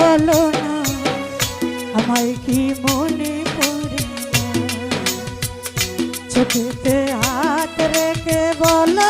হলো না। আমায় কি মনে পড়ে চোখেতে হাত রেখে বলো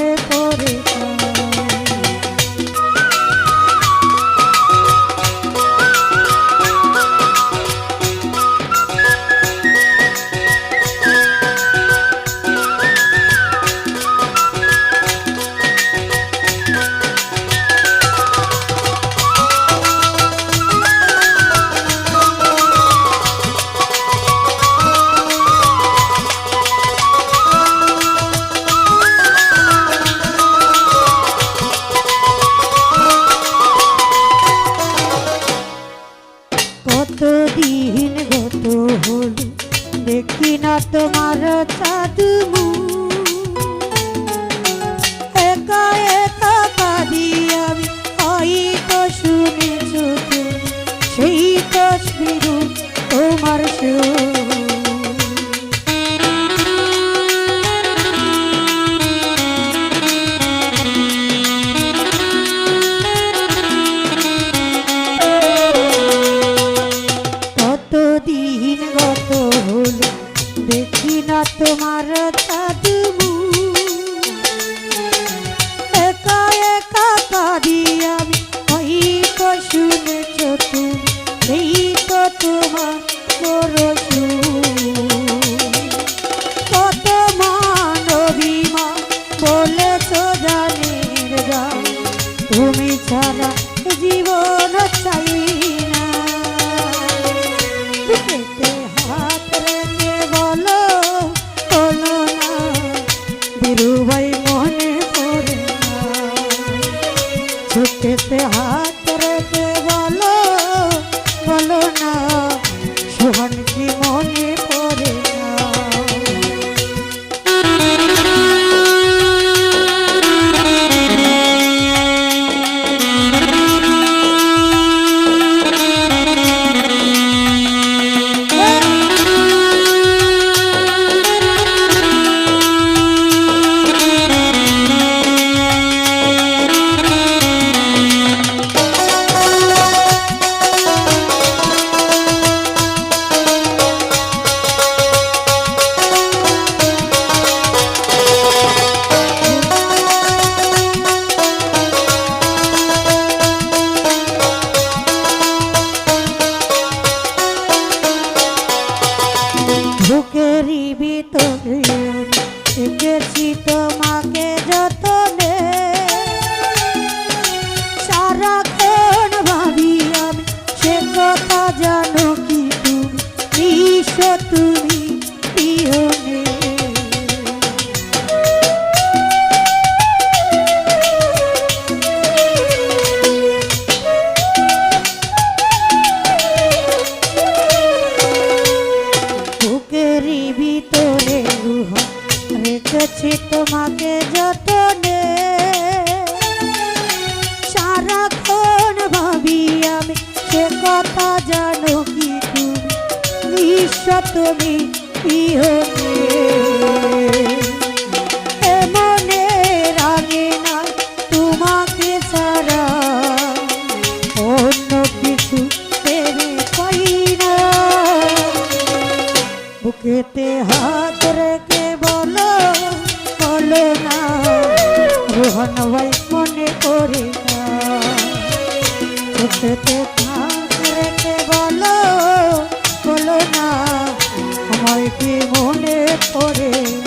Hey. সাজানো কি তুমি ঈশ্বর তুমি পিয়নে তোমাকে। আমি ইহতে। এমনে রাগে তোমাকে সারা অন্য কিছু পেরে বুকেতে হাত রেখে বলো বলো না, রোহন মনে করে না। ওরে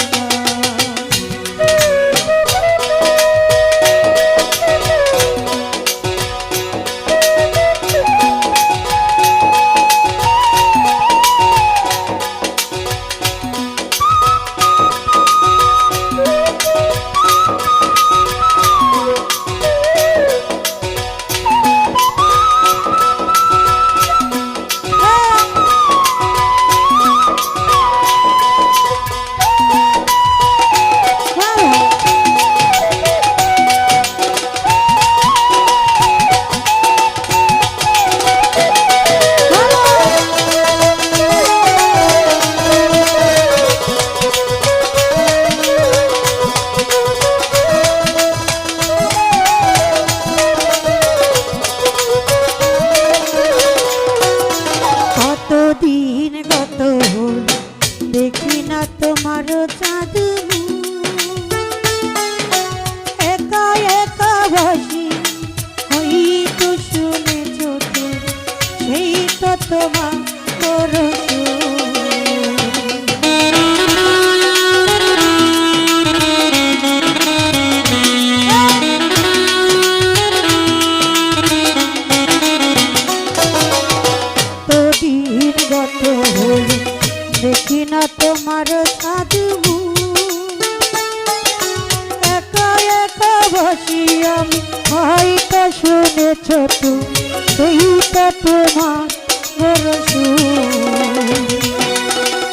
তুমি সেইটা তোমার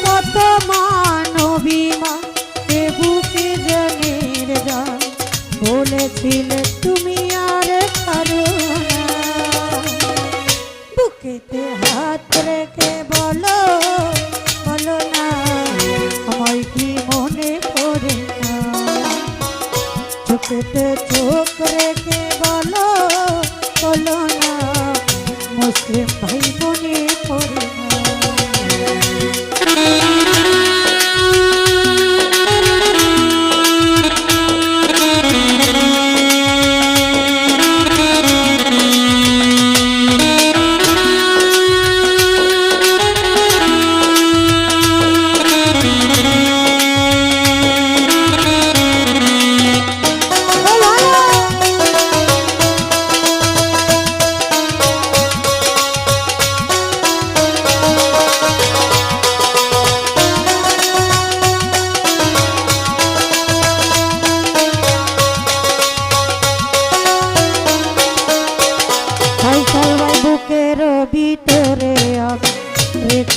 কত জনের বলেছিলে তুমি আর না। বুকেতে হাত রেখে বলো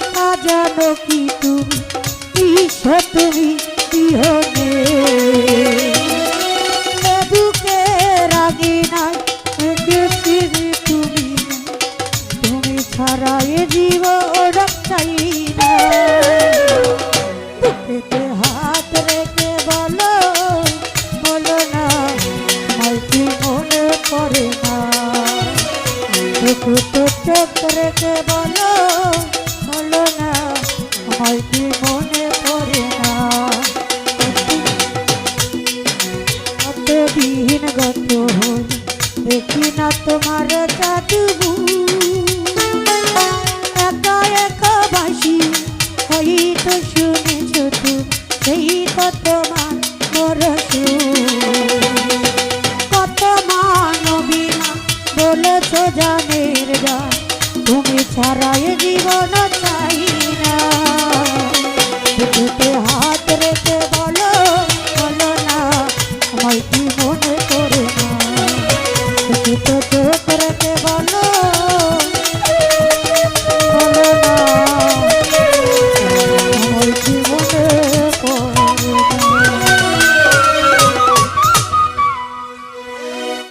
কথা জানো কি তুমি? ঈশ্বর তুমি? নাই তুমি। তুমি ছাড়া এ জীবন চাই না বুকেতে বলো মনে পড়ে না। সেই তো তোমার মরসু কত মানবিনা বলেছ জানের যা তুমি ছাড়াই জীবন চাই না। হাত রেখে বলো বলো না আমায় জীবনে